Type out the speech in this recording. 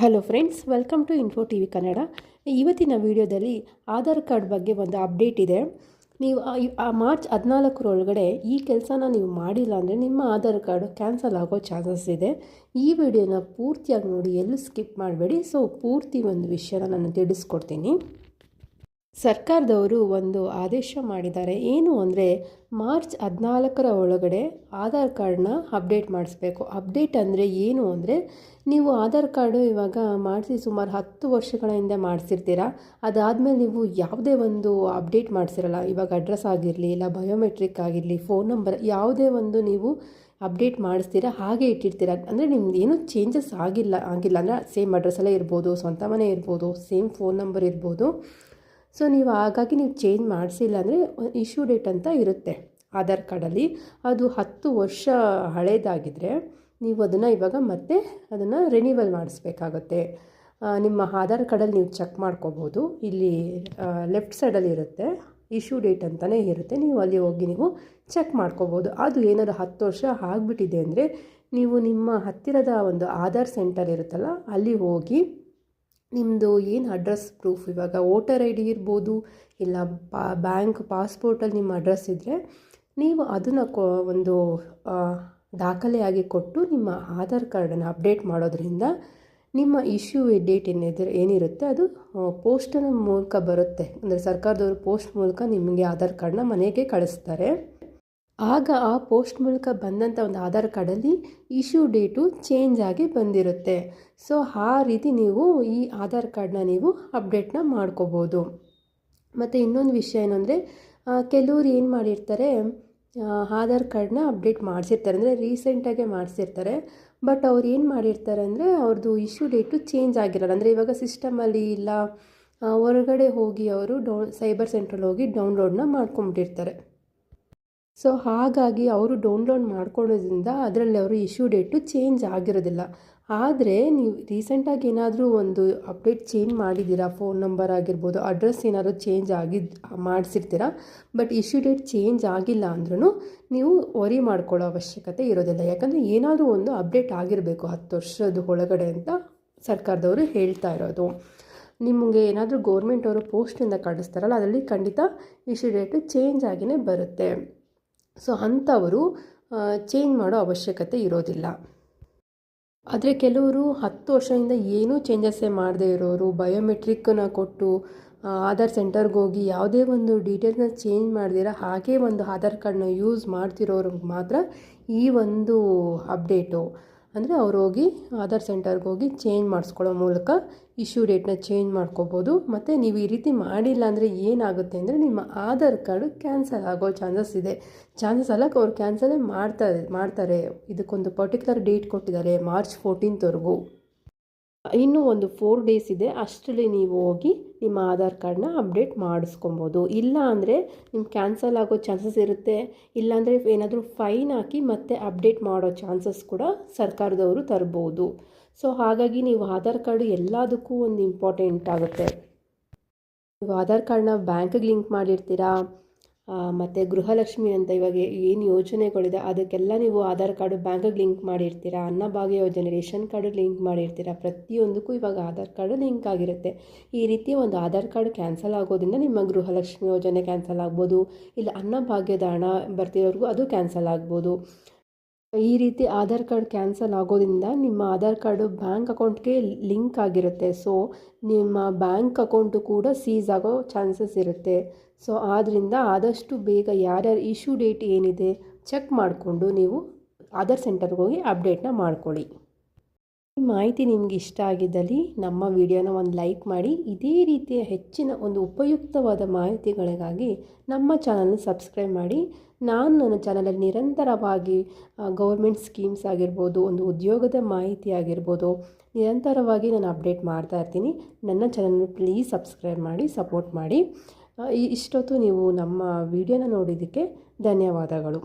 Hello friends welcome to info T V Kannada ಇವತ್ತಿನ ವಿಡಿಯೋದಲ್ಲಿ Aadhaar card ಬಗ್ಗೆ ಒಂದು ಅಪ್ಡೇಟ್ ಇದೆ. ನೀವು ಮಾರ್ಚ್ ಹದಿನಾಲ್ಕರೊಳಗಡೆ ಈ ಕೆಲಸನ ನೀವು ಮಾಡಿಲ್ಲ ಅಂದರೆ ನಿಮ್ಮ ಆಧಾರ್ ಕಾರ್ಡು ಕ್ಯಾನ್ಸಲ್ ಆಗೋ ಚಾನ್ಸಸ್ ಇದೆ. ಈ ವಿಡಿಯೋನ ಪೂರ್ತಿಯಾಗಿ ನೋಡಿ, ಎಲ್ಲೂ ಸ್ಕಿಪ್ ಮಾಡಬೇಡಿ. ಸೊ ಪೂರ್ತಿ ಒಂದು ವಿಷಯನ ನಾನು ತಿಳಿಸ್ಕೊಡ್ತೀನಿ. ಸರ್ಕಾರದವರು ಒಂದು ಆದೇಶ ಮಾಡಿದ್ದಾರೆ. ಏನು ಅಂದರೆ ಮಾರ್ಚ್ ಹದಿನಾಲ್ಕರ ಒಳಗಡೆ ಆಧಾರ್ ಕಾರ್ಡನ್ನ ಅಪ್ಡೇಟ್ ಮಾಡಿಸ್ಬೇಕು. ಅಪ್ಡೇಟ್ ಅಂದರೆ ಏನು ಅಂದರೆ ನೀವು ಆಧಾರ್ ಕಾರ್ಡು ಇವಾಗ ಮಾಡಿಸಿ ಸುಮಾರು ಹತ್ತು ವರ್ಷಗಳ ಹಿಂದೆ ಮಾಡಿಸಿರ್ತೀರ? ಅದಾದಮೇಲೆ ನೀವು ಯಾವುದೇ ಒಂದು ಅಪ್ಡೇಟ್ ಮಾಡಿಸಿರಲ್ಲ. ಇವಾಗ ಅಡ್ರೆಸ್ ಆಗಿರಲಿ, ಇಲ್ಲ ಬಯೋಮೆಟ್ರಿಕ್ ಆಗಿರಲಿ, ಫೋನ್ ನಂಬರ್, ಯಾವುದೇ ಒಂದು ನೀವು ಅಪ್ಡೇಟ್ ಮಾಡಿಸ್ತೀರಾ? ಹಾಗೆ ಇಟ್ಟಿರ್ತೀರ? ಅಂದರೆ ನಿಮ್ದು ಏನೂ ಚೇಂಜಸ್ ಆಗಿಲ್ಲ ಆಗಿಲ್ಲ. ಅಂದರೆ ಸೇಮ್ ಅಡ್ರೆಸ್ಸಲ್ಲೇ ಇರ್ಬೋದು, ಸ್ವಂತ ಮನೆ ಇರ್ಬೋದು ಸೇಮ್ ಫೋನ್ ನಂಬರ್ ಇರ್ಬೋದು. ಸೊ ನೀವು ಹಾಗಾಗಿ ನೀವು ಚೇಂಜ್ ಮಾಡಿಸಿಲ್ಲ ಅಂದರೆ ಇಶ್ಯೂ ಡೇಟ್ ಅಂತ ಇರುತ್ತೆ. ಆಧಾರ್ ಕಾರ್ಡಲ್ಲಿ ಅದು ಹತ್ತು ವರ್ಷ ಹಳೇದಾಗಿದ್ದರೆ ನೀವು ಅದನ್ನು ಇವಾಗ ಮತ್ತೆ ಅದನ್ನು ರಿನಿವಲ್ ಮಾಡಿಸ್ಬೇಕಾಗತ್ತೆ. ನಿಮ್ಮ ಆಧಾರ್ ಕಾರ್ಡಲ್ಲಿ ನೀವು ಚೆಕ್ ಮಾಡ್ಕೋಬೋದು. ಇಲ್ಲಿ ಲೆಫ್ಟ್ ಸೈಡಲ್ಲಿ ಇರುತ್ತೆ. ಇಶ್ಯೂ ಡೇಟ್ ಅಂತಲೇ ಇರುತ್ತೆ. ನೀವು ಅಲ್ಲಿ ಹೋಗಿ ನೀವು ಚೆಕ್ ಮಾಡ್ಕೋಬೋದು. ಅದು ಏನಾದರೂ ಹತ್ತು ವರ್ಷ ಆಗಿಬಿಟ್ಟಿದೆ ಅಂದರೆ ನೀವು ನಿಮ್ಮ ಹತ್ತಿರದ ಒಂದು ಆಧಾರ್ ಸೆಂಟರ್ ಇರುತ್ತಲ್ಲ, ಅಲ್ಲಿ ಹೋಗಿ ನಿಮ್ಮದು ಏನು ಅಡ್ರೆಸ್ ಪ್ರೂಫ್ ಇವಾಗ ವೋಟರ್ ಐ ಡಿ ಇರ್ಬೋದು, ಇಲ್ಲ ಪಾ ಬ್ಯಾಂಕ್ ಪಾಸ್ಪೋರ್ಟಲ್ಲಿ ನಿಮ್ಮ ಅಡ್ರೆಸ್ ಇದ್ದರೆ ನೀವು ಅದನ್ನು ಕೊ, ಒಂದು ದಾಖಲೆಯಾಗಿ ಕೊಟ್ಟು ನಿಮ್ಮ ಆಧಾರ್ ಕಾರ್ಡನ್ನು ಅಪ್ಡೇಟ್ ಮಾಡೋದ್ರಿಂದ ನಿಮ್ಮ ಇಶ್ಯೂ ಡೇಟ್ ಏನಿದ್ರೆ ಏನಿರುತ್ತೆ ಅದು ಪೋಸ್ಟನ ಮೂಲಕ ಬರುತ್ತೆ. ಅಂದರೆ ಸರ್ಕಾರದವರು ಪೋಸ್ಟ್ ಮೂಲಕ ನಿಮಗೆ ಆಧಾರ್ ಕಾರ್ಡನ್ನ ಮನೆಗೆ ಕಳಿಸ್ತಾರೆ. ಆಗ ಆ ಪೋಸ್ಟ್ ಮೂಲಕ ಬಂದಂಥ ಒಂದು ಆಧಾರ್ ಕಾರ್ಡಲ್ಲಿ ಇಶ್ಯೂ ಡೇಟು ಚೇಂಜ್ ಆಗಿ ಬಂದಿರುತ್ತೆ. ಸೊ, ಆ ರೀತಿ ನೀವು ಈ ಆಧಾರ್ ಕಾರ್ಡನ್ನ ನೀವು ಅಪ್ಡೇಟ್ನ ಮಾಡ್ಕೋಬೋದು. ಮತ್ತು ಇನ್ನೊಂದು ವಿಷಯ ಏನಂದರೆ ಕೆಲವ್ರು ಏನು ಮಾಡಿರ್ತಾರೆ ಆಧಾರ್ ಕಾರ್ಡನ್ನ ಅಪ್ಡೇಟ್ ಮಾಡಿಸಿರ್ತಾರೆ ಅಂದರೆ ರೀಸೆಂಟಾಗೆ ಮಾಡಿಸಿರ್ತಾರೆ. ಬಟ್ ಅವ್ರು ಏನು ಮಾಡಿರ್ತಾರೆ ಅಂದರೆ ಅವ್ರದ್ದು ಇಶ್ಯೂ ಡೇಟು ಚೇಂಜ್ ಆಗಿರಲ್ಲ. ಅಂದರೆ ಇವಾಗ ಸಿಸ್ಟಮಲ್ಲಿ ಇಲ್ಲ ಹೊರಗಡೆ ಹೋಗಿ ಅವರು ಡೌ, ಸೈಬರ್ ಸೆಂಟ್ರಲ್ಲಿ ಹೋಗಿ ಡೌನ್ಲೋಡ್ನ ಮಾಡ್ಕೊಂಬಿಟ್ಟಿರ್ತಾರೆ ಸೊ ಹಾಗಾಗಿ ಅವರು ಡೌನ್ಲೋಡ್ ಮಾಡ್ಕೊಳ್ಳೋದ್ರಿಂದ ಅದರಲ್ಲಿ ಅವರು ಇಶ್ಯೂ ಡೇಟು ಚೇಂಜ್ ಆಗಿರೋದಿಲ್ಲ. ಆದರೆ ನೀವು ರೀಸೆಂಟಾಗಿ ಏನಾದರೂ ಒಂದು ಅಪ್ಡೇಟ್ ಚೇಂಜ್ ಮಾಡಿದ್ದೀರಾ? ಫೋನ್ ನಂಬರ್ ಆಗಿರ್ಬೋದು ಅಡ್ರೆಸ್ ಏನಾದರೂ ಚೇಂಜ್ ಆಗಿದ್ದು ಮಾಡಿಸಿರ್ತೀರಾ? ಬಟ್ ಇಶ್ಯೂ ಡೇಟ್ ಚೇಂಜ್ ಆಗಿಲ್ಲ ಅಂದ್ರೂ ನೀವು ವರಿ ಮಾಡ್ಕೊಳ್ಳೋ ಅವಶ್ಯಕತೆ ಇರೋದಿಲ್ಲ. ಯಾಕಂದರೆ ಏನಾದರೂ ಒಂದು ಅಪ್ಡೇಟ್ ಆಗಿರಬೇಕು ಹತ್ತು ವರ್ಷದ ಒಳಗಡೆ ಅಂತ ಸರ್ಕಾರದವರು ಹೇಳ್ತಾ ಇರೋದು. ನಿಮಗೆ ಏನಾದರೂ ಗೌರ್ಮೆಂಟ್ ಅವರು ಪೋಸ್ಟಿಂದ ಕಳಿಸ್ತಾರಲ್ಲ ಅದರಲ್ಲಿ ಖಂಡಿತ ಇಶ್ಯೂ ಡೇಟು ಚೇಂಜ್ ಆಗಿಯೇ ಬರುತ್ತೆ. ಸೊ ಅಂಥವರು ಚೇಂಜ್ ಮಾಡೋ ಅವಶ್ಯಕತೆ ಇರೋದಿಲ್ಲ. ಆದರೆ ಕೆಲವರು ಹತ್ತು ವರ್ಷದಿಂದ ಏನೂ ಚೇಂಜಸ್ಸೇ ಮಾಡದೇ ಇರೋರು ಬಯೋಮೆಟ್ರಿಕ್ಕನ್ನ ಕೊಟ್ಟು ಆಧಾರ್ ಸೆಂಟರ್ಗೆ ಹೋಗಿ ಯಾವುದೇ ಒಂದು ಡೀಟೇಲ್ಸ್ನ ಚೇಂಜ್ ಮಾಡ್ದಿರ ಹಾಗೇ ಒಂದು ಆಧಾರ್ ಕಾರ್ಡ್ನ ಯೂಸ್ ಮಾಡ್ತಿರೋರಿಗೆ ಮಾತ್ರ ಈ ಒಂದು ಅಪ್ಡೇಟು ಅಂದರೆ ಅವ್ರು ಹೋಗಿ ಆಧಾರ್ ಸೆಂಟರ್ಗೆ ಹೋಗಿ ಚೇಂಜ್ ಮಾಡಿಸ್ಕೊಳ್ಳೋ ಮೂಲಕ ಇಶ್ಯೂ ಡೇಟ್ನ ಚೇಂಜ್ ಮಾಡ್ಕೋಬೋದು. ಮತ್ತು ನೀವು ಈ ರೀತಿ ಮಾಡಿಲ್ಲ ಅಂದರೆ ಏನಾಗುತ್ತೆ ಅಂದರೆ ನಿಮ್ಮ ಆಧಾರ್ ಕಾರ್ಡು ಕ್ಯಾನ್ಸಲ್ ಆಗೋ ಚಾನ್ಸಸ್ ಇದೆ. ಚಾನ್ಸಸ್ ಅಲ್ಲ, ಅವ್ರು ಕ್ಯಾನ್ಸಲೇ ಮಾಡ್ತಾರೆ ಮಾಡ್ತಾರೆ. ಇದಕ್ಕೊಂದು ಪರ್ಟಿಕ್ಯುಲರ್ ಡೇಟ್ ಕೊಟ್ಟಿದ್ದಾರೆ ಮಾರ್ಚ್ ಫೋರ್ಟೀನ್ತ್ವರೆಗೂ ಇನ್ನೂ ಒಂದು ಫೋರ್ ಡೇಸ್ ಇದೆ, ಅಷ್ಟರಲ್ಲಿ ನೀವು ಹೋಗಿ ನಿಮ್ಮ ಆಧಾರ್ ಕಾರ್ಡನ್ನ ಅಪ್ಡೇಟ್ ಮಾಡಿಸ್ಕೊಬೋದು. ಇಲ್ಲ ಅಂದರೆ ನಿಮ್ಮ ಕ್ಯಾನ್ಸಲ್ ಆಗೋ ಚಾನ್ಸಸ್ ಇರುತ್ತೆ. ಇಲ್ಲಾಂದರೆ ಏನಾದರೂ ಫೈನ್ ಹಾಕಿ ಮತ್ತೆ ಅಪ್ಡೇಟ್ ಮಾಡೋ ಚಾನ್ಸಸ್ ಕೂಡ ಸರ್ಕಾರದವರು ತರ್ಬೋದು. ಸೊ ಹಾಗಾಗಿ ನೀವು ಆಧಾರ್ ಕಾರ್ಡ್ ಎಲ್ಲದಕ್ಕೂ ಒಂದು ಇಂಪಾರ್ಟೆಂಟ್ ಆಗುತ್ತೆ. ನೀವು ಆಧಾರ್ ಕಾರ್ಡನ್ನ ಬ್ಯಾಂಕಿಗೆ ಲಿಂಕ್ ಮಾಡಿರ್ತೀರಾ? ಮತ್ತು ಗೃಹಲಕ್ಷ್ಮಿ ಅಂತ ಇವಾಗ ಏನು ಯೋಜನೆಗಳಿದೆ, ಅದಕ್ಕೆಲ್ಲ ನೀವು ಆಧಾರ್ ಕಾರ್ಡು ಬ್ಯಾಂಕಿಗೆ ಲಿಂಕ್ ಮಾಡಿರ್ತೀರ? ಅನ್ನಭಾಗ್ಯ ಯೋಜನೆ, ರೇಷನ್ ಕಾರ್ಡಿಗೆ ಲಿಂಕ್ ಮಾಡಿರ್ತೀರ? ಪ್ರತಿಯೊಂದಕ್ಕೂ ಇವಾಗ ಆಧಾರ್ ಕಾರ್ಡು ಲಿಂಕ್ ಆಗಿರುತ್ತೆ. ಈ ರೀತಿ ಒಂದು ಆಧಾರ್ ಕಾರ್ಡ್ ಕ್ಯಾನ್ಸಲ್ ಆಗೋದ್ರಿಂದ ನಿಮ್ಮ ಗೃಹಲಕ್ಷ್ಮಿ ಯೋಜನೆ ಕ್ಯಾನ್ಸಲ್ ಆಗ್ಬೋದು. ಇಲ್ಲ ಅನ್ನಭಾಗ್ಯದ ಹಣ ಬರ್ತಿರೋರ್ಗೂ ಅದು ಕ್ಯಾನ್ಸಲ್ ಆಗ್ಬೋದು. ಈ ರೀತಿ ಆಧಾರ್ ಕಾರ್ಡ್ ಕ್ಯಾನ್ಸಲ್ ಆಗೋದ್ರಿಂದ ನಿಮ್ಮ ಆಧಾರ್ ಕಾರ್ಡು ಬ್ಯಾಂಕ್ ಅಕೌಂಟ್ಗೆ ಲಿಂಕ್ ಆಗಿರುತ್ತೆ. ಸೊ, ನಿಮ್ಮ ಬ್ಯಾಂಕ್ ಅಕೌಂಟು ಕೂಡ ಸೀಸ್ ಆಗೋ ಚಾನ್ಸಸ್ ಇರುತ್ತೆ. ಸೊ ಆದ್ದರಿಂದ ಆದಷ್ಟು ಬೇಗ ಯಾರ್ಯಾರು ಇಶ್ಯೂ ಡೇಟ್ ಏನಿದೆ ಚೆಕ್ ಮಾಡಿಕೊಂಡು ನೀವು ಆಧಾರ್ ಸೆಂಟರ್ಗೆ ಹೋಗಿ ಅಪ್ಡೇಟ್ನ ಮಾಡ್ಕೊಳ್ಳಿ. ಈ ಮಾಹಿತಿ ನಿಮ್ಗೆ ಇಷ್ಟ ಆಗಿದ್ದಲ್ಲಿ ನಮ್ಮ ವಿಡಿಯೋನ ಒಂದು ಲೈಕ್ ಮಾಡಿ, ಇದೇ ರೀತಿಯ ಹೆಚ್ಚಿನ ಒಂದು ಉಪಯುಕ್ತವಾದ ಮಾಹಿತಿಗಳಿಗಾಗಿ ನಮ್ಮ ಚಾನಲ್ನ ಸಬ್ಸ್ಕ್ರೈಬ್ ಮಾಡಿ. ನಾನು ನನ್ನ ಚಾನಲಲ್ಲಿ ನಿರಂತರವಾಗಿ ಗೌರ್ಮೆಂಟ್ ಸ್ಕೀಮ್ಸ್ ಆಗಿರ್ಬೋದು, ಒಂದು ಉದ್ಯೋಗದ ಮಾಹಿತಿ ಆಗಿರ್ಬೋದು, ನಿರಂತರವಾಗಿ ನಾನು ಅಪ್ಡೇಟ್ ಮಾಡ್ತಾ ಇರ್ತೀನಿ. ನನ್ನ ಚಾನಲ್ನ ಪ್ಲೀಸ್ ಸಬ್ಸ್ಕ್ರೈಬ್ ಮಾಡಿ, ಸಪೋರ್ಟ್ ಮಾಡಿ. ಇಷ್ಟೊತ್ತು ನೀವು ನಮ್ಮ ವಿಡಿಯೋನ ನೋಡಿದ್ದಕ್ಕೆ ಧನ್ಯವಾದಗಳು.